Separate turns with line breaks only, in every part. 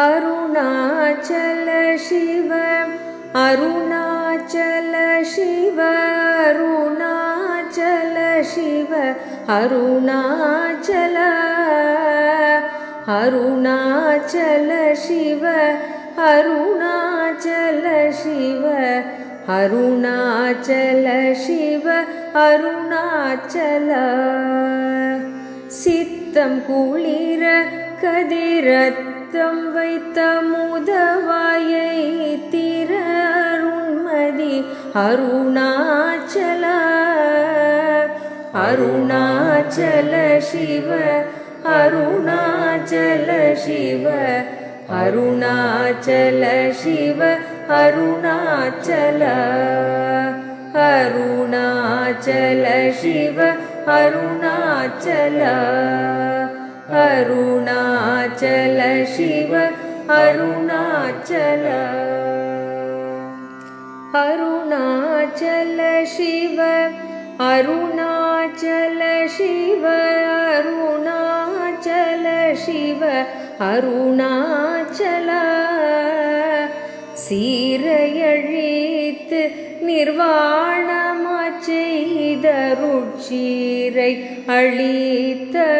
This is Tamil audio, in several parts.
அருணாச்சல சிவ அருணாச்சல சிவ அருணாச்சல சிவ அருணாச்சல அருணாச்சல சிவ அருணாச்சல சிவ அருணாச்சல சிவ அருணாச்சல. சித்தம் குளிர கதிரத் கதிரத்தம் வைத்த முதவாயை திற அருண்மதி அருணாச்சல அருணாச்சல சிவ அருணாச்சல சிவ அருணாச்சல சிவ அருணாச்சல அருணாச்சல சிவ அருணாச்சல. அருணாச்சல சிவ அருணாச்சல. அருணாச்சல சிவ அருணாச்சல சிவ அருணாச்சல சிவ அருணாச்சல. சீரையழித்து நிர்வாணமாச் செய்தருட்சீரை அழித்த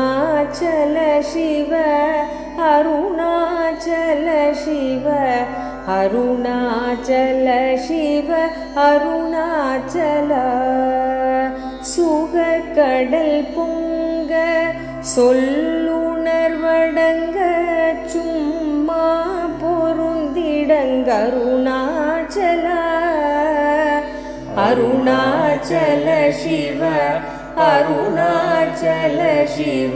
அருணாச்சல சிவ அருணாச்சல சிவ அருணாச்சல சிவ அருணாச்சல. சுக கடல் பொங்க சொல்லுணர்வடங்க சும்மா பொருந்திடங்க அருணாச்சல. அருணாச்சல சிவ அருணாச்சல சிவ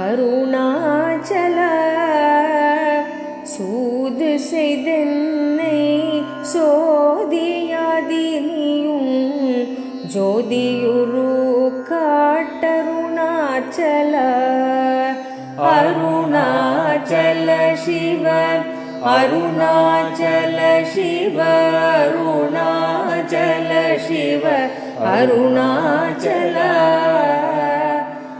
அருணாச்சல சூது செய்தென்னை சோதியாதினியும் ஜோதியுரு காட்டருணாச்சல அருணாச்சல சிவ அருணாச்சல சிவ அருணாச்சல சிவ அருணாச்சல